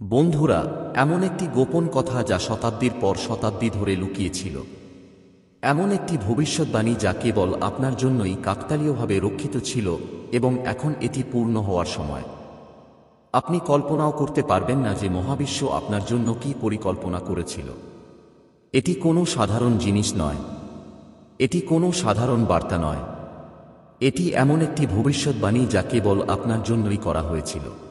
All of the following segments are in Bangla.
বন্ধুরা, এমন একটি গোপন কথা যা শতাব্দীর পর শতাব্দী ধরে লুকিয়েছিল। এমন একটি ভবিষ্যৎবাণী যা কেবল আপনার জন্যই কাকতালীয়ভাবে রক্ষিত ছিল এবং এখন এটি পূর্ণ হওয়ার সময়। আপনি কল্পনাও করতে পারবেন না যে মহাবিশ্ব আপনার জন্য কি পরিকল্পনা করেছিল। এটি কোনো সাধারণ জিনিস নয়। এটি কোনো সাধারণ বার্তা নয়। এটি এমন একটি ভবিষ্যৎবাণী যা কেবল আপনার জন্যই করা হয়েছিল।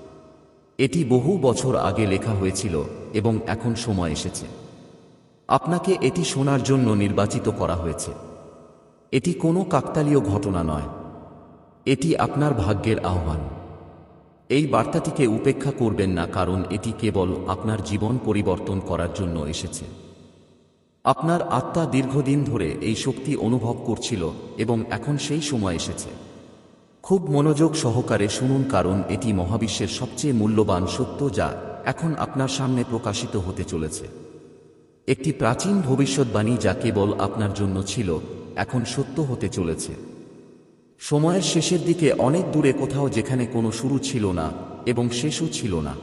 এটি বহু বছর আগে লেখা হয়েছিল এবং এখন সময় এসেছে। আপনাকে এটি শোনার জন্য নির্বাচিত করা হয়েছে। এটি কোনো কাকতালীয় ঘটনা নয়। এটি আপনার ভাগ্যের আহ্বান। এই বার্তাটিকে উপেক্ষা করবেন না, কারণ এটি কেবল আপনার জীবন পরিবর্তন করার জন্য এসেছে। আপনার আত্মা দীর্ঘদিন ধরে এই শক্তি অনুভব করছিল এবং এখন সেই সময় এসেছে। খুব মনোযোগ সহকারে শুনুন কারণ এটি মহাবিশ্বের সবচেয়ে মূল্যবান সত্য যা এখন আপনার সামনে প্রকাশিত হতে চলেছে। একটি প্রাচীন ভবিষ্যৎবাণী যা কেবল আপনার জন্য ছিল, এখন সত্য হতে চলেছে। সময়ের শেষের দিকে অনেক দূরে কোথাও যেখানে কোনো শুরু ছিল না এবং শেষও ছিল না।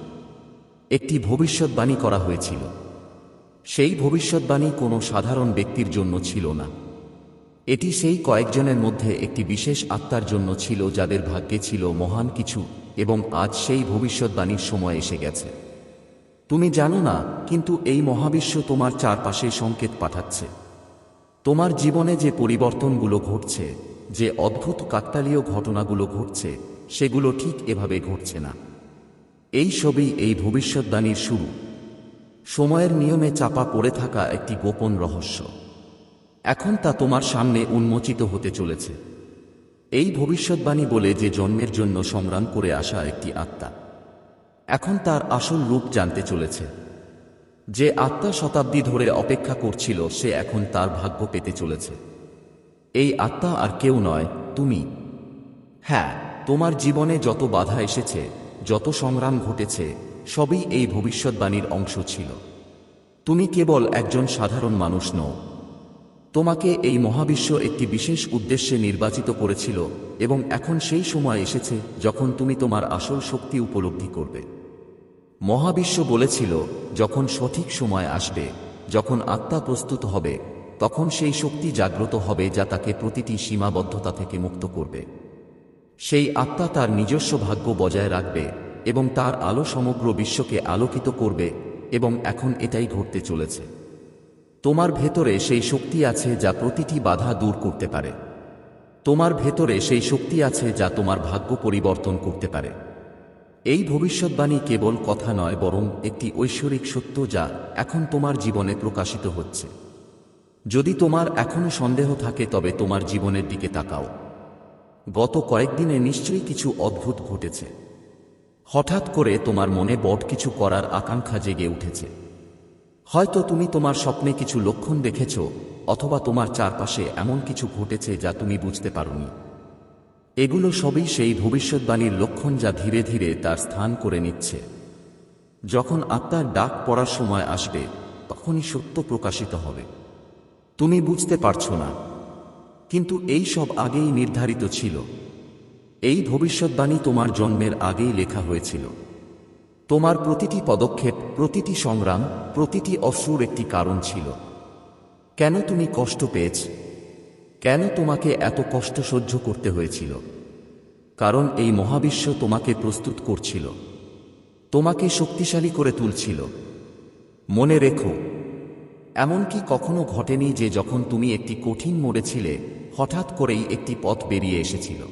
একটি ভবিষ্যৎবাণী করা হয়েছিল। সেই ভবিষ্যৎবাণী কোনো সাধারণ ব্যক্তির জন্য ছিল না। এটি সেই কয়েকজনের মধ্যে একটি বিশেষ আত্মার জন্য ছিল যাদের ভাগ্যে ছিল মহান কিছু এবং আজ সেই ভবিষ্যৎবাণীর সময় এসে গেছে। তুমি জানো না, কিন্তু এই মহাবিশ্ব তোমার চারপাশে সংকেত পাঠাচ্ছে। তোমার জীবনে যে পরিবর্তনগুলো ঘটছে, যে অদ্ভুত কাকতালীয় ঘটনাগুলো ঘটছে, সেগুলো ঠিক এভাবে ঘটছে না। এই সবই এই ভবিষ্যৎবাণীর শুরু। সময়ের নিয়মে চাপা পড়ে থাকা একটি গোপন রহস্য। এখন তা তোমার সামনে উন্মোচিত হতে চলেছে। এই ভবিষ্যৎবাণী বলে যে জন্মের জন্য সংগ্রাম করে আসা একটি আত্মা। এখন তার আসল রূপ জানতে চলেছে। যে আত্মা শতাব্দী ধরে অপেক্ষা করছিল, সে এখন তার ভাগ্য পেতে চলেছে। এই আত্মা আর কেউ নয়, তুমি। হ্যাঁ তোমার জীবনে যত বাধা এসেছে, যত সংগ্রাম ঘটেছে, সবই এই ভবিষ্যৎবাণীর অংশ ছিল। তুমি কেবল একজন সাধারণ মানুষ নও তোমাকে এই মহাবিশ্ব একটি বিশেষ উদ্দেশ্যে নির্বাচিত করেছিল এবং এখন সেই সময় এসেছে যখন তুমি তোমার আসল শক্তি উপলব্ধি করবে। মহাবিশ্ব বলেছিল, যখন সঠিক সময় আসবে, যখন আত্মা প্রস্তুত হবে, তখন সেই শক্তি জাগ্রত হবে যা তাকে প্রতিটি সীমাবদ্ধতা থেকে মুক্ত করবে। সেই আত্মা তার নিজস্ব ভাগ্য বজায় রাখবে এবং তার আলো সমগ্র বিশ্বকে আলোকিত করবে এবং এখন এটাই ঘটতে চলেছে। তোমার ভেতরে সেই শক্তি আছে যা প্রতিটি বাধা দূর করতে পারে। তোমার ভেতরে সেই শক্তি আছে যা তোমার ভাগ্য পরিবর্তন করতে পারে। এই ভবিষ্যৎবাণী কেবল কথা নয়, বরং একটি ঐশ্বরিক সত্য যা এখন তোমার জীবনে প্রকাশিত হচ্ছে। যদি তোমার এখনও সন্দেহ থাকে, তবে তোমার জীবনের দিকে তাকাও। গত কয়েকদিনে নিশ্চয়ই কিছু অদ্ভুত ঘটেছে। হঠাৎ করে তোমার মনে বট কিছু করার আকাঙ্ক্ষা জেগে উঠেছে। হয়তো তুমি তোমার স্বপ্নে কিছু লক্ষণ দেখেছ, অথবা তোমার চারপাশে এমন কিছু ঘটেছে যা তুমি বুঝতে পারোনি। এগুলো সবই সেই ভবিষ্যৎবাণীর লক্ষণ যা ধীরে ধীরে তার স্থান করে নিচ্ছে। যখন আত্মার ডাক পড়ার সময় আসবে, তখনই সত্য প্রকাশিত হবে। তুমি বুঝতে পারছ না। কিন্তু এই সব আগেই নির্ধারিত ছিল। এই ভবিষ্যৎবাণী তোমার জন্মের আগেই লেখা হয়েছিল। তোমার প্রতিটি পদক্ষেপ, প্রতিটি সংগ্রাম, প্রতিটি অশ্রুর একটি কারণ ছিল। কেন তুমি কষ্ট পেয়েছ? কেন তোমাকে এত কষ্ট সহ্য করতে হয়েছিল? কারণ এই মহাবিশ্ব তোমাকে প্রস্তুত করছিল। তোমাকে শক্তিশালী করে তুলছিল। মনে রেখো, এমনকি কখনো ঘটেনি যে যখন তুমি একটি কঠিন মোড়ে ছিলে, হঠাৎ করেই একটি পথ বেরিয়ে এসেছিল।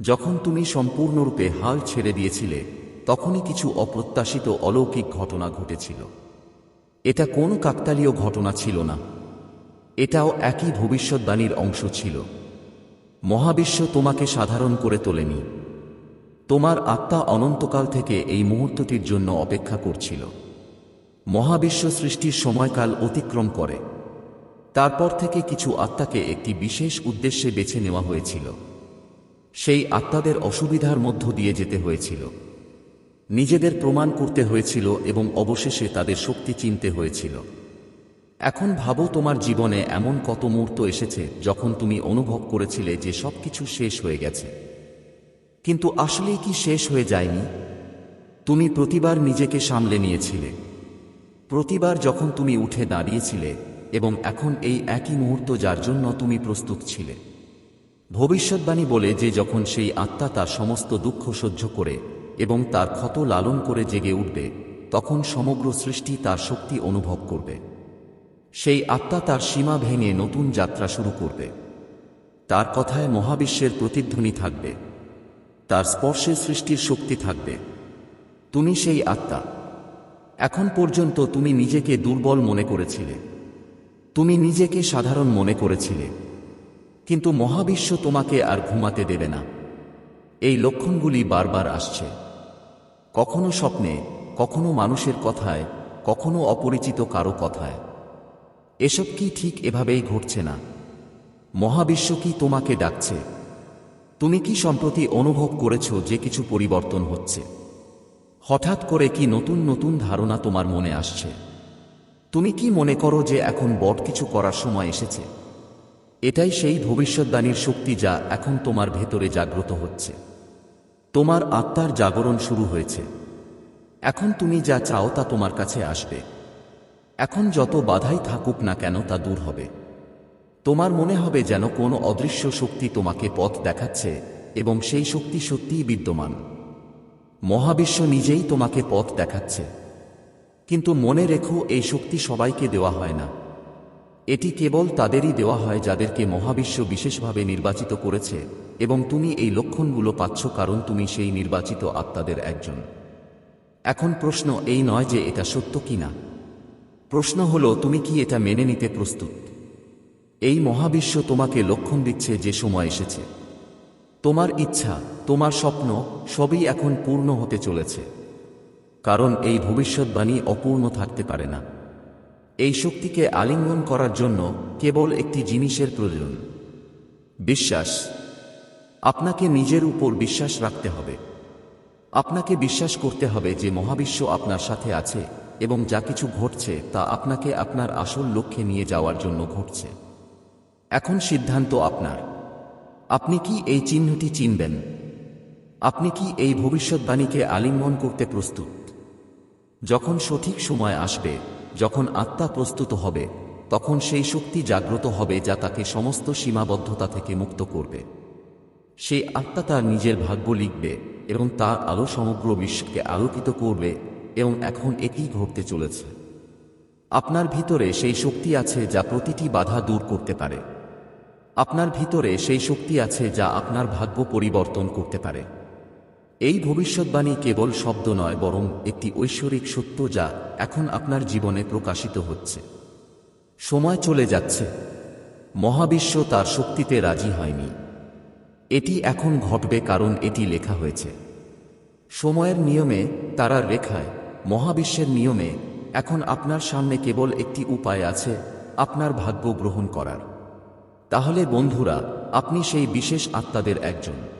যখন তুমি সম্পূর্ণরূপে হাল ছেড়ে দিয়েছিলে তখনই কিছু অপ্রত্যাশিত অলৌকিক ঘটনা ঘটেছিল। এটা কোন কাকতালীয় ঘটনা ছিল না। এটাও একই ভবিষ্যৎবাণীর অংশ ছিল। মহাবিশ্ব তোমাকে সাধারণ করে তোলেনি। তোমার আত্মা অনন্তকাল থেকে এই মুহূর্তটির জন্য অপেক্ষা করছিল। মহাবিশ্ব সৃষ্টির সময়কাল অতিক্রম করে। তারপর থেকে কিছু আত্মাকে একটি বিশেষ উদ্দেশ্যে বেছে নেওয়া হয়েছিল। সেই আত্মাদের অসুবিধার মধ্য দিয়ে যেতে হয়েছিল। নিজেদের প্রমাণ করতে হয়েছিল এবং অবশেষে তাদের শক্তি চিনতে হয়েছিল। এখন ভাবো তোমার জীবনে এমন কত মুহূর্ত এসেছে যখন তুমি অনুভব করেছিলে যে সবকিছু শেষ হয়ে গেছে। কিন্তু আসলেই কি শেষ হয়ে যায়নি? তুমি প্রতিবার নিজেকে সামলে নিয়েছিলে। প্রতিবার যখন তুমি উঠে দাঁড়িয়েছিলে এবং এখন এই একই মুহূর্ত যার জন্য তুমি প্রস্তুত ছিলে। ভবিষ্যৎবাণী বলে যে যখন সেই আত্মা তার সমস্ত দুঃখ সহ্য করে এবং তার ক্ষত লালন করে জেগে উঠবে, তখন সমগ্র সৃষ্টি তার শক্তি অনুভব করবে। সেই আত্মা তার সীমা ভেঙে নতুন যাত্রা শুরু করবে। তার কথায় মহাবিশ্বের প্রতিধ্বনি থাকবে। তার স্পর্শে সৃষ্টির শক্তি থাকবে। তুমি সেই আত্মা। এখন পর্যন্ত তুমি নিজেকে দুর্বল মনে করেছিলে। তুমি নিজেকে সাধারণ মনে করেছিলে। কিন্তু মহাবিশ্ব তোমাকে আর ঘুমাতে দেবে না। এই লক্ষণগুলি বারবার আসছে। কখনো স্বপ্নে, কখনো মানুষের কথায়, কখনো অপরিচিত কারও কথায়। এসব কি ঠিক এভাবেই ঘটছে না? মহাবিশ্ব কি তোমাকে ডাকছে? তুমি কি সম্প্রতি অনুভব করেছ যে কিছু পরিবর্তন হচ্ছে? হঠাৎ করে কি নতুন নতুন ধারণা তোমার মনে আসছে? তুমি কি মনে করো যে এখন বট কিছু করার সময় এসেছে? এটাই সেই ভবিষ্যৎবাণীর শক্তি যা এখন তোমার ভেতরে জাগ্রত হচ্ছে। তোমার আত্মার জাগরণ শুরু হয়েছে। এখন তুমি যা চাও তা তোমার কাছে আসবে। এখন যত বাধাই থাকুক না কেন তা দূর হবে। তোমার মনে হবে যেন কোনো অদৃশ্য শক্তি তোমাকে পথ দেখাচ্ছে এবং সেই শক্তি সত্যিই বিদ্যমান। মহাবিশ্ব নিজেই তোমাকে পথ দেখাচ্ছে। কিন্তু মনে রেখো, এই শক্তি সবাইকে দেওয়া হয় না। এটি কেবল তাদেরই দেওয়া হয় যাদেরকে মহাবিশ্ব বিশেষভাবে নির্বাচিত করেছে, এবং তুমি এই লক্ষণগুলো পাচ্ছ কারণ তুমি সেই নির্বাচিত আত্মাদের একজন। এখন প্রশ্ন এই নয় যে এটা সত্য কি না প্রশ্ন হলো, তুমি কি এটা মেনে নিতে প্রস্তুত? এই মহাবিশ্ব তোমাকে লক্ষণ দিচ্ছে যে সময় এসেছে। তোমার ইচ্ছা, তোমার স্বপ্ন, সবই এখন পূর্ণ হতে চলেছে। কারণ এই ভবিষ্যৎবাণী অপূর্ণ থাকতে পারে না। এই শক্তিকে আলিঙ্গন করার জন্য কেবল একটি জিনিসের প্রয়োজন। বিশ্বাস। আপনাকে নিজের উপর বিশ্বাস রাখতে হবে। আপনাকে বিশ্বাস করতে হবে যে মহাবিশ্ব আপনার সাথে আছে এবং যা কিছু ঘটছে তা আপনাকে আপনার আসল লক্ষ্যে নিয়ে যাওয়ার জন্য ঘটছে। এখন সিদ্ধান্ত আপনার। আপনি কি এই চিহ্নটি চিনবেন? আপনি কি এই ভবিষ্যৎবাণীকে আলিঙ্গন করতে প্রস্তুত? যখন সঠিক সময় আসবে যখন আত্মা প্রস্তুত হবে, তখন সেই শক্তি জাগ্রত হবে যা তাকে সমস্ত সীমাবদ্ধতা থেকে মুক্ত করবে। সেই আত্মা তার নিজের ভাগ্য লিখবে এবং তার আলো সমগ্র বিশ্বকে আলোকিত করবে এবং এখন এটি ঘটতে চলেছে। আপনার ভিতরে সেই শক্তি আছে যা প্রতিটি বাধা দূর করতে পারে। আপনার ভিতরে সেই শক্তি আছে যা আপনার ভাগ্য পরিবর্তন করতে পারে। এই ভবিষ্যৎবাণী কেবল শব্দ নয়, বরং একটি ঐশ্বরিক সত্য যা এখন আপনার জীবনে প্রকাশিত হচ্ছে। সময় চলে যাচ্ছে। মহাবিশ্ব তার শক্তিতে রাজি হয়নি। এটি এখন ঘটবে কারণ এটি লেখা হয়েছে। সময়ের নিয়মে তারার রেখায়, মহাবিশ্বের নিয়মে এখন আপনার সামনে কেবল একটি উপায় আছে, আপনার ভাগ্য গ্রহণ করার। তাহলে বন্ধুরা, আপনি সেই বিশেষ আত্মাদের একজন।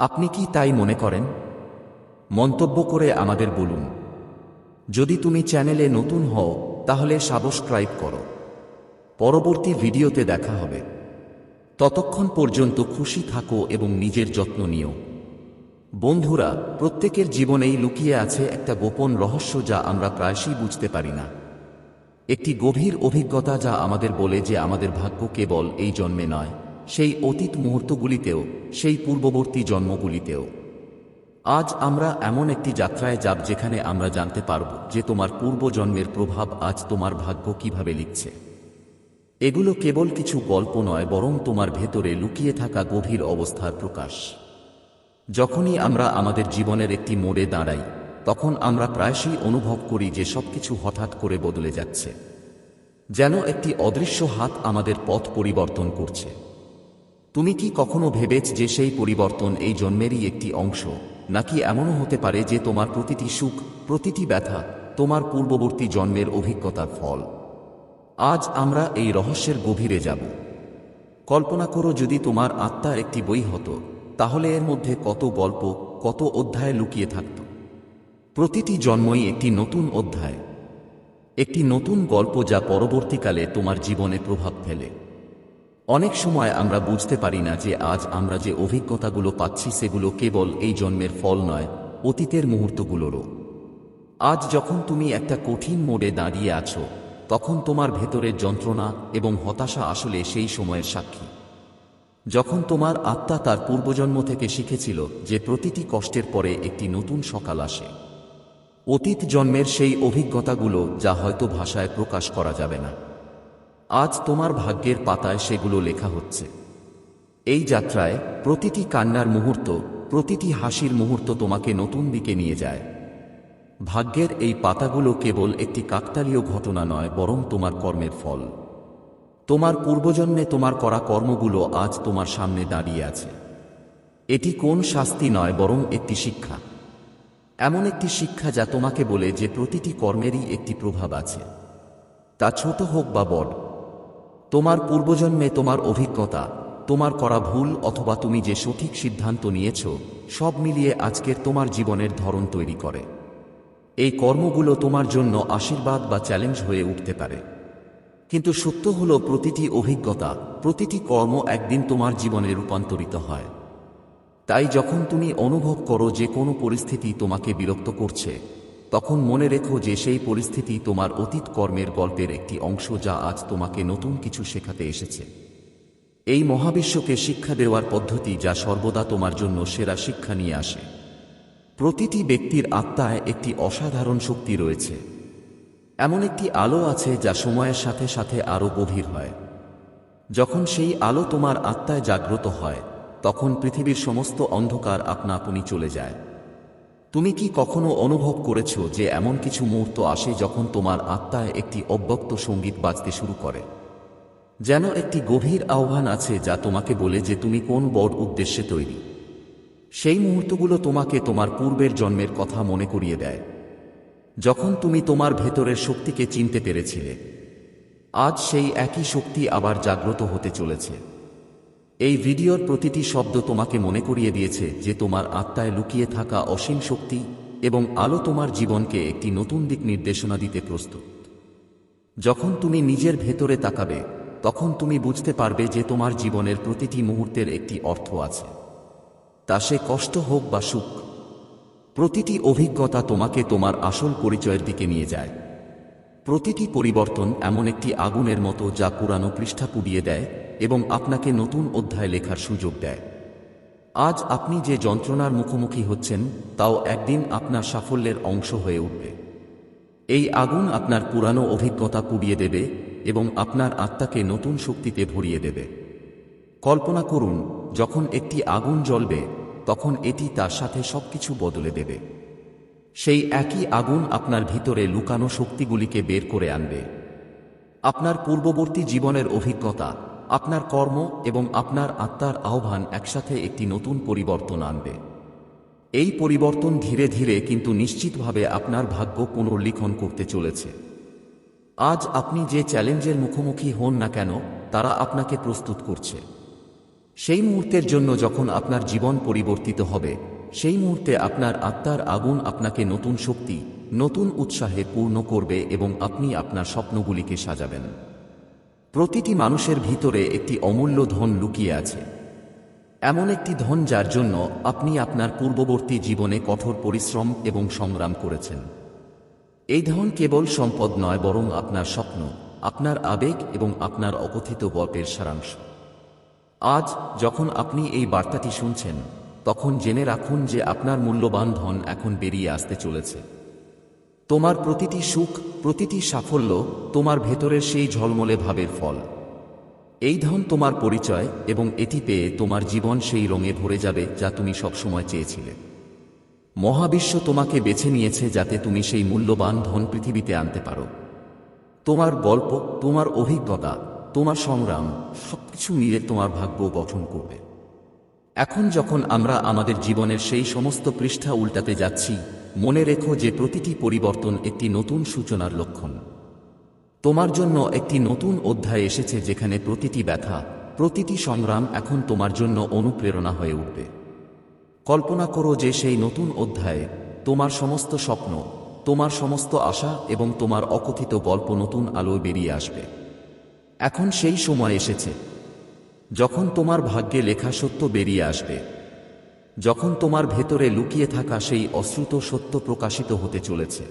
আপনি কি তাই মনে করেন? মন্তব্য করে আমাদের বলুন। যদি তুমি চ্যানেলে নতুন হও, তাহলে সাবস্ক্রাইব করো। পরবর্তী ভিডিওতে দেখা হবে। ততক্ষণ পর্যন্ত খুশি থাকো এবং নিজের যত্ন নিও। বন্ধুরা, প্রত্যেকের জীবনেই লুকিয়ে আছে একটা গোপন রহস্য যা আমরা প্রায়শই বুঝতে পারি না। একটি গভীর অভিজ্ঞতা যা আমাদের বলে যে আমাদের ভাগ্য কেবল এই জন্মে নয়। সেই অতীত মুহূর্তগুলিতেও, সেই পূর্ববর্তী জন্মগুলিতেও। আজ আমরা এমন একটি যাত্রায় যাব যেখানে আমরা জানতে পারব যে তোমার পূর্বজন্মের প্রভাব আজ তোমার ভাগ্য কীভাবে লিখছে। এগুলো কেবল কিছু গল্প নয়, বরং তোমার ভেতরে লুকিয়ে থাকা গভীর অবস্থার প্রকাশ। যখনই আমরা আমাদের জীবনের একটি মোড়ে দাঁড়াই, তখন আমরা প্রায়শই অনুভব করি যে সবকিছু হঠাৎ করে বদলে যাচ্ছে। যেন একটি অদৃশ্য হাত আমাদের পথ পরিবর্তন করছে। তুমি কি কখনো ভেবেছ যে সেই পরিবর্তন এই জন্মেরই একটি অংশ? নাকি এমনও হতে পারে যে তোমার প্রতিটি সুখ, প্রতিটি ব্যথা, তোমার পূর্ববর্তী জন্মের অভিজ্ঞতার ফল? আজ আমরা এই রহস্যের গভীরে যাব। কল্পনা করো যদি তোমার আত্মা একটি বই হতো, তাহলে এর মধ্যে কত গল্প, কত অধ্যায় লুকিয়ে থাকত। প্রতিটি জন্মই একটি নতুন অধ্যায়। একটি নতুন গল্প যা পরবর্তীকালে তোমার জীবনে প্রভাব ফেলে। অনেক সময় আমরা বুঝতে পারি না যে আজ আমরা যে অভিজ্ঞতাগুলো পাচ্ছি সেগুলো কেবল এই জন্মের ফল নয়, অতীতের মুহূর্তগুলোরও। আজ যখন তুমি একটা কঠিন মোড়ে দাঁড়িয়ে আছো, তখন তোমার ভেতরের যন্ত্রণা এবং হতাশা আসলে সেই সময়ের সাক্ষী। যখন তোমার আত্মা তার পূর্বজন্ম থেকে শিখেছিল যে প্রতিটি কষ্টের পরে একটি নতুন সকাল আসে। অতীত জন্মের সেই অভিজ্ঞতাগুলো যা হয়তো ভাষায় প্রকাশ করা যাবে না। আজ তোমার ভাগ্যের পাতায় সেগুলো লেখা হচ্ছে। এই যাত্রায় প্রতিটি কান্নার মুহূর্ত, প্রতিটি হাসির মুহূর্ত তোমাকে নতুন দিকে নিয়ে যায়। ভাগ্যের এই পাতাগুলো কেবল একটি কাকতালীয় ঘটনা নয়, বরং তোমার কর্মের ফল। তোমার পূর্বজন্মে তোমার করা কর্মগুলো আজ তোমার সামনে দাঁড়িয়ে আছে। এটি কোন শাস্তি নয়, বরং একটি শিক্ষা। এমন একটি শিক্ষা যা তোমাকে বলে যে প্রতিটি কর্মেরই একটি প্রভাব আছে। তা ছোট হোক বা বড় তোমার পূর্বজন্মে তোমার অভিজ্ঞতা, তোমার করা ভুল অথবা তুমি যে সঠিক সিদ্ধান্ত নিয়েছ, সব মিলিয়ে আজকের তোমার জীবনের ধরন তৈরি করে। এই কর্মগুলো তোমার জন্য আশীর্বাদ বা চ্যালেঞ্জ হয়ে উঠতে পারে। কিন্তু সত্য হলো প্রতিটি অভিজ্ঞতা, প্রতিটি কর্ম একদিন তোমার জীবনে রূপান্তরিত হয়। তাই যখন তুমি অনুভব করো যে কোনো পরিস্থিতি তোমাকে বিরক্ত করছে তখন মনে রেখো যে সেই পরিস্থিতি তোমার অতীত কর্মের গল্পের একটি অংশ যা আজ তোমাকে নতুন কিছু শেখাতে এসেছে। এই মহাবিশ্বকে শিক্ষা দেওয়ার পদ্ধতি যা সর্বদা তোমার জন্য সেরা শিক্ষা নিয়ে আসে। প্রতিটি ব্যক্তির আত্মায় একটি অসাধারণ শক্তি রয়েছে। এমন একটি আলো আছে যা সময়ের সাথে সাথে আরও গভীর হয়। যখন সেই আলো তোমার আত্মায় জাগ্রত হয়, তখন পৃথিবীর সমস্ত অন্ধকার আপনা আপনি চলে যায়। তুমি কি কখনো অনুভব করেছ যে এমন কিছু মুহূর্ত আসে যখন তোমার আত্মায় একটি অব্যক্ত সংগীত বাজতে শুরু করে? যেন একটি গভীর আহ্বান আছে যা তোমাকে বলে যে তুমি কোন বড় উদ্দেশ্যে তৈরি। সেই মুহূর্তগুলো তোমাকে তোমার পূর্বের জন্মের কথা মনে করিয়ে দেয়। যখন তুমি তোমার ভেতরের শক্তিকে চিনতে পেরেছিলে, আজ সেই একই শক্তি আবার জাগ্রত হতে চলেছে। এই ভিডিওর প্রতিটি শব্দ তোমাকে মনে করিয়ে দিয়েছে যে তোমার আত্মায় লুকিয়ে থাকা অসীম শক্তি এবং আলো তোমার জীবনকে একটি নতুন দিক নির্দেশনা দিতে প্রস্তুত। যখন তুমি নিজের ভেতরে তাকাবে, তখন তুমি বুঝতে পারবে যে তোমার জীবনের প্রতিটি মুহূর্তের একটি অর্থ আছে। তা সে কষ্ট হোক বা সুখ, প্রতিটি অভিজ্ঞতা তোমাকে তোমার আসল পরিচয়ের দিকে নিয়ে যায়। প্রতিটি পরিবর্তন এমন একটি আগুনের মতো যা পুরানো পৃষ্ঠা পুড়িয়ে দেয় এবং আপনাকে নতুন অধ্যায় লেখার সুযোগ দেয়। আজ আপনি যে যন্ত্রণার মুখোমুখি হচ্ছেন, তাও একদিন আপনার সাফল্যের অংশ হয়ে উঠবে। এই আগুন আপনার পুরানো অভিজ্ঞতা পুড়িয়ে দেবে এবং আপনার আত্মাকে নতুন শক্তিতে ভরিয়ে দেবে। কল্পনা করুন, যখন একটি আগুন জ্বলবে, তখন এটি তার সাথে সবকিছু বদলে দেবে। সেই একই আগুন আপনার ভিতরে লুকানো শক্তিগুলিকে বের করে আনবে। আপনার পূর্ববর্তী জীবনের অভিজ্ঞতা আপনার কর্ম এবং আপনার আত্মার আহ্বান একসাথে একটি নতুন পরিবর্তন আনবে। এই পরিবর্তন ধীরে ধীরে কিন্তু নিশ্চিতভাবে আপনার ভাগ্য পুনর্লিখন করতে চলেছে। আজ আপনি যে চ্যালেঞ্জের মুখোমুখি হন না কেন, তারা আপনাকে প্রস্তুত করছে। সেই মুহূর্তের জন্য যখন আপনার জীবন পরিবর্তিত হবে, সেই মুহূর্তে আপনার আত্মার আগুন আপনাকে নতুন শক্তি, নতুন উৎসাহে পূর্ণ করবে এবং আপনি আপনার স্বপ্নগুলিকে সাজাবেন। প্রতিটি মানুষের ভিতরে একটি অমূল্য ধন লুকিয়ে আছে। এমন একটি ধন যার জন্য আপনি আপনার পূর্ববর্তী জীবনে কঠোর পরিশ্রম এবং সংগ্রাম করেছেন। এই ধন কেবল সম্পদ নয় বরং আপনার স্বপ্ন, আপনার আবেগ এবং আপনার অকথিত গল্পের সারাংশ। আজ যখন আপনি এই বার্তাটি শুনছেন, তখন জেনে রাখুন যে আপনার মূল্যবান ধন এখন বেরিয়ে আসতে চলেছে। তোমার প্রতিটি সুখ, প্রতিটি সাফল্য তোমার ভেতরের সেই ঝলমলে ভাবের ফল। এই ধন তোমার পরিচয় এবং এটি পেয়ে তোমার জীবন সেই রঙে ভরে যাবে যা তুমি সবসময় চেয়েছিলে। মহাবিশ্ব তোমাকে বেছে নিয়েছে যাতে তুমি সেই মূল্যবান ধন পৃথিবীতে আনতে পারো। তোমার গল্প, তোমার অভিজ্ঞতা, তোমার সংগ্রাম সবকিছু মিলে তোমার ভাগ্য গঠন করবে। এখন যখন আমরা আমাদের জীবনের সেই সমস্ত পৃষ্ঠা উল্টাতে যাচ্ছি মনে রেখো যে প্রতিটি পরিবর্তন একটি নতুন সূচনার লক্ষণ। তোমার জন্য একটি নতুন অধ্যায় এসেছে যেখানে প্রতিটি ব্যথা, প্রতিটি সংগ্রাম এখন তোমার জন্য অনুপ্রেরণা হয়ে উঠবে। কল্পনা করো যে সেই নতুন অধ্যায়ে তোমার সমস্ত স্বপ্ন, তোমার সমস্ত আশা এবং তোমার অকথিত গল্প নতুন আলোয় বেরিয়ে আসবে। এখন সেই সময় এসেছে, যখন তোমার ভাগ্যে লেখা সত্য বেরিয়ে আসবে। যখন তোমার ভেতরে লুকিয়ে থাকা সেই অশ্রুত সত্য প্রকাশিত হতে চলেছে।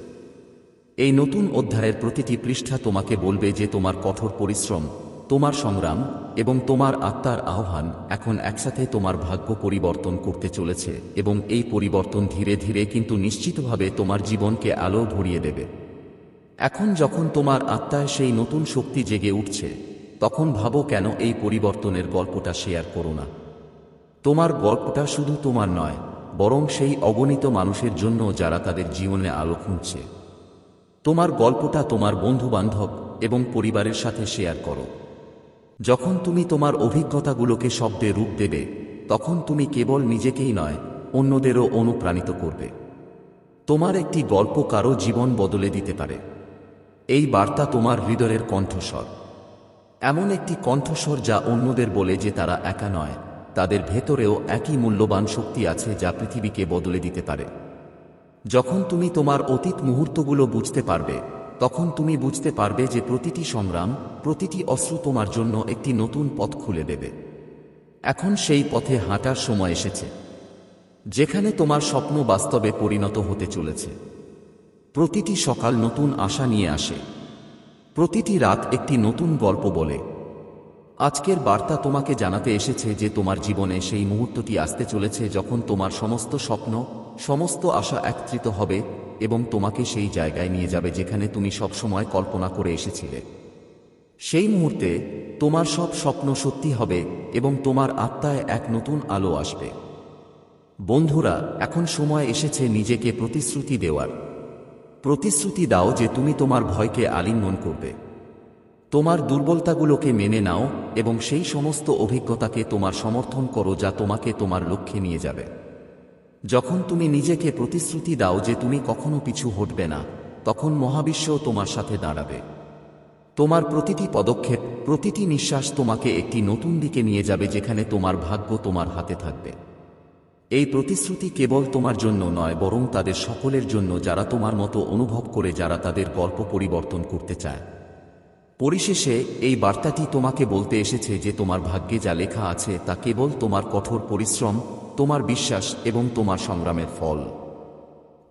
এই নতুন অধ্যায়ের প্রতিটি পৃষ্ঠা তোমাকে বলবে যে তোমার কঠোর পরিশ্রম, তোমার সংগ্রাম এবং তোমার আত্মার আহ্বান এখন একসাথে তোমার ভাগ্য পরিবর্তন করতে চলেছে এবং এই পরিবর্তন ধীরে ধীরে কিন্তু নিশ্চিতভাবে তোমার জীবনকে আলো ভরিয়ে দেবে। এখন যখন তোমার আত্মায় সেই নতুন শক্তি জেগে উঠছে, তখন ভাবো কেন এই পরিবর্তনের গল্পটা শেয়ার করো না। তোমার গল্পটা শুধু তোমার নয়, বরং সেই অগণিত মানুষের জন্য যারা তাদের জীবনে আলো খুঁজছে। তোমার গল্পটা তোমার বন্ধু বান্ধব এবং পরিবারের সাথে শেয়ার করো। যখন তুমি তোমার অভিজ্ঞতাগুলোকে শব্দে রূপ দেবে, তখন তুমি কেবল নিজেকেই নয়, অন্যদেরও অনুপ্রাণিত করবে। তোমার একটি গল্প কারও জীবন বদলে দিতে পারে। এই বার্তা তোমার হৃদয়ের কণ্ঠস্বর। এমন একটি কণ্ঠস্বর যা অন্যদের বলে যে তারা একা নয় তাদের ভেতরেও একই মূল্যবান শক্তি আছে যা পৃথিবীকে বদলে দিতে পারে। যখন তুমি তোমার অতীত মুহূর্তগুলো বুঝতে পারবে, তখন তুমি বুঝতে পারবে যে প্রতিটি সংগ্রাম, প্রতিটি অস্ত্র তোমার জন্য একটি নতুন পথ খুলে দেবে। এখন সেই পথে হাঁটার সময় এসেছে, যেখানে তোমার স্বপ্ন বাস্তবে পরিণত হতে চলেছে। প্রতিটি সকাল নতুন আশা নিয়ে আসে, প্রতিটি রাত একটি নতুন গল্প বলে। আজকের বার্তা তোমাকে জানাতে এসেছে যে তোমার জীবনে সেই মুহূর্তটি আসতে চলেছে যখন তোমার সমস্ত স্বপ্ন, সমস্ত আশা একত্রিত হবে এবং তোমাকে সেই জায়গায় নিয়ে যাবে যেখানে তুমি সবসময় কল্পনা করে এসেছিলে। সেই মুহূর্তে তোমার সব স্বপ্ন সত্যি হবে এবং তোমার আত্মায় এক নতুন আলো আসবে। বন্ধুরা, এখন সময় এসেছে নিজেকে প্রতিশ্রুতি দেওয়ার। প্রতিশ্রুতি দাও যে তুমি তোমার ভয়কে আলিঙ্গন করবে। তোমার দুর্বলতাগুলোকে মেনে নাও এবং সেই সমস্ত অভিজ্ঞতাকে তোমার সমর্থন করো যা তোমাকে তোমার লক্ষ্যে নিয়ে যাবে। যখন তুমি নিজেকে প্রতিশ্রুতি দাও যে তুমি কখনো পিছু হটবে না, তখন মহাবিশ্বও তোমার সাথে দাঁড়াবে। তোমার প্রতিটি পদক্ষেপ, প্রতিটি নিঃশ্বাস তোমাকে একটি নতুন দিকে নিয়ে যাবে যেখানে তোমার ভাগ্য তোমার হাতে থাকবে। এই প্রতিশ্রুতি কেবল তোমার জন্য নয়, বরং তাদের সকলের জন্য যারা তোমার মতো অনুভব করে যারা তাদের গল্প পরিবর্তন করতে চায়। পরিশেষে এই বার্তাটি তোমাকে বলতে এসেছে যে তোমার ভাগ্যে যা লেখা আছে তা কেবল তোমার কঠোর পরিশ্রম, তোমার বিশ্বাস এবং তোমার সংগ্রামের ফল।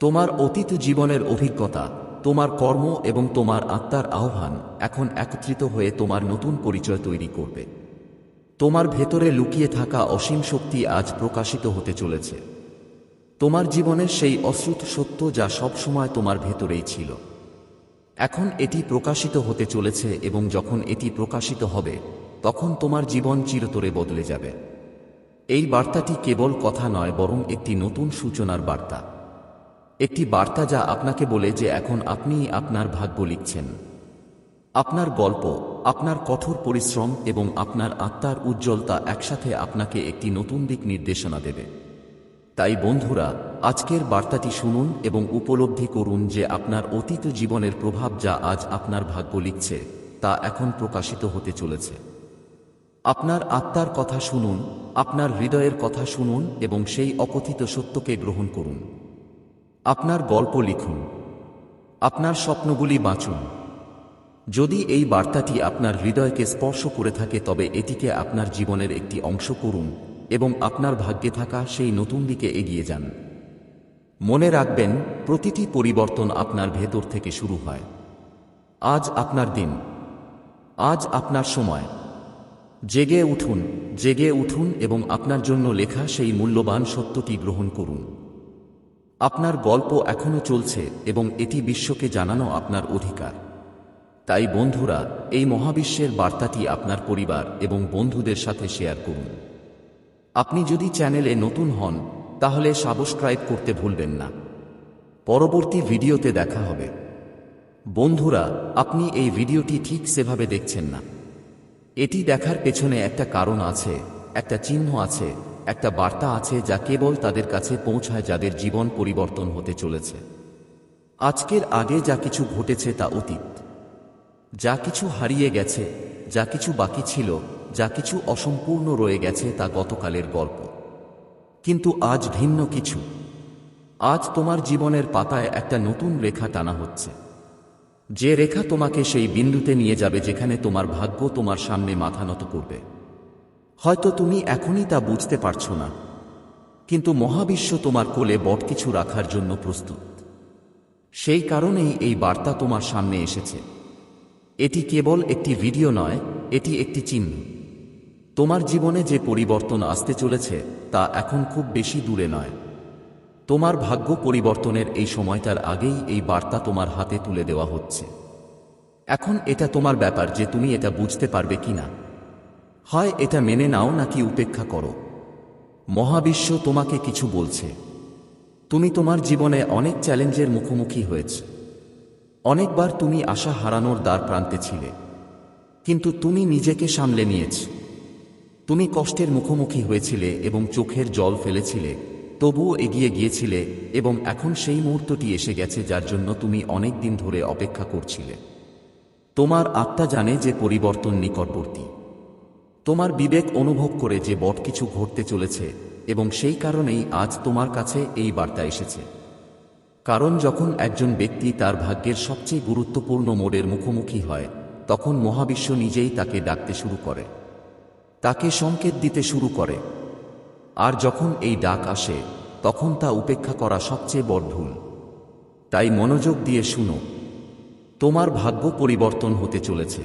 তোমার অতীত জীবনের অভিজ্ঞতা, তোমার কর্ম এবং তোমার আত্মার আহ্বান এখন একত্রিত হয়ে তোমার নতুন পরিচয় তৈরি করবে। তোমার ভেতরে লুকিয়ে থাকা অসীম শক্তি আজ প্রকাশিত হতে চলেছে। তোমার জীবনের সেই অশ্রুত সত্য যা সবসময় তোমার ভেতরেই ছিল। এখন এটি প্রকাশিত হতে চলেছে এবং যখন এটি প্রকাশিত হবে, তখন তোমার জীবন চিরতরে বদলে যাবে। এই বার্তাটি কেবল কথা নয়, বরং একটি নতুন সূচনার বার্তা। একটি বার্তা যা আপনাকে বলে যে এখন আপনিই আপনার ভাগ্য লিখছেন। আপনার গল্প, আপনার কঠোর পরিশ্রম এবং আপনার আত্মার উজ্জ্বলতা একসাথে আপনাকে একটি নতুন দিক নির্দেশনা দেবে। তাই বন্ধুরা আজকের বার্তাটি শুনুন এবং উপলব্ধি করুন যে আপনার অতীত জীবনের প্রভাব যা আজ আপনার ভাগ্য লিখছে, তা এখন প্রকাশিত হতে চলেছে। আপনার আত্মার কথা শুনুন, আপনার হৃদয়ের কথা শুনুন এবং সেই অকথিত সত্যকে গ্রহণ করুন। আপনার গল্প লিখুন। আপনার স্বপ্নগুলি বাঁচুন। যদি এই বার্তাটি আপনার হৃদয়কে স্পর্শ করে থাকে, তবে এটিকে আপনার জীবনের একটি অংশ করুন এবং আপনার ভাগ্যে থাকা সেই নতুন দিকে এগিয়ে যান। মনে রাখবেন, প্রতিটি পরিবর্তন আপনার ভেতর থেকে শুরু হয়। আজ আপনার দিন। আজ আপনার সময়। জেগে উঠুন জেগে উঠুন এবং আপনার জন্য লেখা সেই মূল্যবান সত্যটি গ্রহণ করুন। আপনার গল্প এখনও চলছে এবং এটি বিশ্বকে জানানো আপনার অধিকার। তাই বন্ধুরা, এই মহাবিশ্বের বার্তাটি আপনার পরিবার এবং বন্ধুদের সাথে শেয়ার করুন। আপনি যদি চ্যানেলে নতুন হন তাহলে সাবস্ক্রাইব করতে ভুলবেন না। পরবর্তী ভিডিওতে দেখা হবে। বন্ধুরা, আপনি এই ভিডিওটি ঠিক সেভাবে দেখছেন না। এটি দেখার পেছনে একটা কারণ আছে, একটা চিহ্ন আছে, একটা বার্তা আছে যা কেবল তাদের কাছে পৌঁছায় যাদের জীবন পরিবর্তন হতে চলেছে। আজকের আগে যা কিছু ঘটেছে তা অতীত। যা কিছু হারিয়ে গেছে, যা কিছু বাকি ছিল, যা কিছু অসম্পূর্ণ রয়ে গেছে তা গতকালের গল্প। কিন্তু আজ ভিন্ন কিছু। আজ তোমার জীবনের পাতায় একটা নতুন রেখা টানা হচ্ছে। যে রেখা তোমাকে সেই বিন্দুতে নিয়ে যাবে যেখানে তোমার ভাগ্য তোমার সামনে মাথা নত করবে। হয়তো তুমি এখনই তা বুঝতে পারছ না। কিন্তু মহাবিশ্ব তোমার কোলে বট কিছু রাখার জন্য প্রস্তুত। সেই কারণেই এই বার্তা তোমার সামনে এসেছে। এটি কেবল একটি ভিডিও নয়, এটি একটি চিহ্ন। তোমার জীবনে যে পরিবর্তন আসতে চলেছে, তা এখন খুব বেশি দূরে নয়। তোমার ভাগ্য পরিবর্তনের এই সময়টার আগেই এই বার্তা তোমার হাতে তুলে দেওয়া হচ্ছে। এখন এটা তোমার ব্যাপার যে তুমি এটা বুঝতে পারবে কিনা। হয় এটা মেনে নাও নাকি উপেক্ষা করো। মহাবিশ্ব তোমাকে কিছু বলছে। তুমি তোমার জীবনে অনেক চ্যালেঞ্জের মুখোমুখি হয়েছে। অনেকবার তুমি আশা হারানোর দ্বার প্রান্তে ছিলে। কিন্তু তুমি নিজেকে সামলে নিয়েছ। তুমি কষ্টের মুখোমুখি হয়েছিলে এবং চোখের জল ফেলেছিলে, তবুও এগিয়ে গিয়েছিলে এবং এখন সেই মুহূর্তটি এসে গেছে যার জন্য তুমি অনেক দিন ধরে অপেক্ষা করছিলে। তোমার আত্মা জানে যে পরিবর্তন নিকটবর্তী। তোমার বিবেক অনুভব করে যে বট কিছু ঘটতে চলেছে এবং সেই কারণেই আজ তোমার কাছে এই বার্তা এসেছে। কারণ যখন একজন ব্যক্তি তার ভাগ্যের সবচেয়ে গুরুত্বপূর্ণ মোড়ের মুখোমুখি হয়, তখন মহাবিশ্ব নিজেই তাকে ডাকতে শুরু করে। তাকে সংকেত দিতে শুরু করে। আর যখন এই ডাক আসে, তখন তা উপেক্ষা করা সবচেয়ে বড় ভুল। তাই মনোযোগ দিয়ে শুনো, তোমার ভাগ্য পরিবর্তন হতে চলেছে।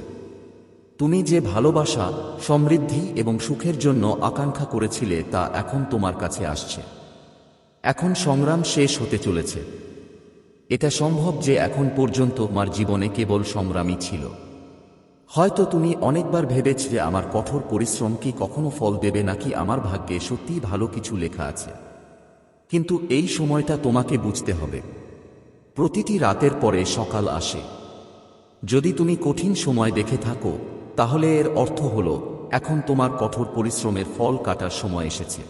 তুমি যে ভালোবাসা, সমৃদ্ধি এবং সুখের জন্য আকাঙ্ক্ষা করেছিলে তা এখন তোমার কাছে আসছে। এখন সংগ্রাম শেষ হতে চলেছে। এটা সম্ভব যে এখন পর্যন্ত তোমার জীবনে কেবল সংগ্রামই ছিল। হয়তো তুমি অনেকবার ভেবেছ যে আমার কঠোর পরিশ্রম কি কখনো ফল দেবে নাকি আমার ভাগ্যে সত্যিই ভালো কিছু লেখা আছে। কিন্তু এই সময়টা তোমাকে বুঝতে হবে। প্রতিটি রাতের পরে সকাল আসে। যদি তুমি কঠিন সময় দেখে থাকো, তাহলে এর অর্থ হল, এখন তোমার কঠোর পরিশ্রমের ফল কাটার সময় এসেছে।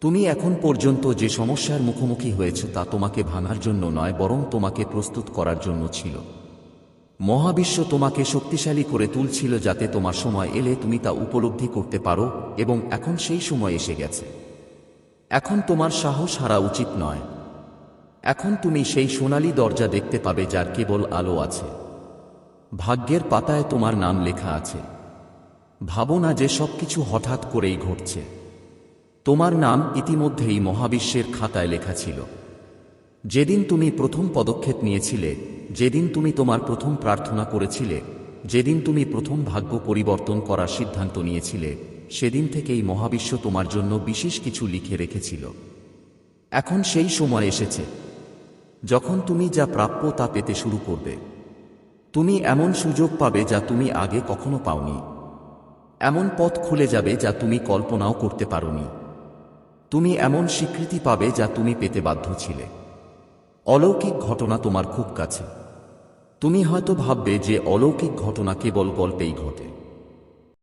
তুমি এখন পর্যন্ত যে সমস্যার মুখোমুখি হয়েছে তা তোমাকে ভাঙার জন্য নয়, বরং তোমাকে প্রস্তুত করার জন্য ছিল। মহাবিশ্ব তোমাকে শক্তিশালী করে তুলছিল যাতে তোমার সময় এলে তুমি তা উপলব্ধি করতে পারো এবং এখন সেই সময় এসে গেছে। এখন তোমার সাহস হারা উচিত নয়। এখন তুমি সেই সোনালী দরজা দেখতে পাবে যার কেবল আলো আছে। ভাগ্যের পাতায় তোমার নাম লেখা আছে। ভাবো না যে সবকিছু হঠাৎ করেই ঘটছে। তোমার নাম ইতিমধ্যেই মহাবিশ্বের খাতায় লেখা ছিল। যেদিন তুমি প্রথম পদক্ষেপ নিয়েছিলে যেদিন তুমি তোমার প্রথম প্রার্থনা করেছিলে, যেদিন তুমি প্রথম ভাগ্য পরিবর্তন করার সিদ্ধান্ত নিয়েছিলে, সেদিন থেকেই মহাবিশ্ব তোমার জন্য বিশেষ কিছু লিখে রেখেছিল। এখন সেই সময় এসেছে, যখন তুমি যা প্রাপ্য তা পেতে শুরু করবে। তুমি এমন সুযোগ পাবে যা তুমি আগে কখনো পাওনি। এমন পথ খুলে যাবে যা তুমি কল্পনাও করতে পারোনি। তুমি এমন স্বীকৃতি পাবে যা তুমি পেতে বাধ্য ছিলে। অলৌকিক ঘটনা তোমার খুব কাছে। তুমি হয়তো ভাববে যে অলৌকিক ঘটনা কেবল গল্পেই ঘটে।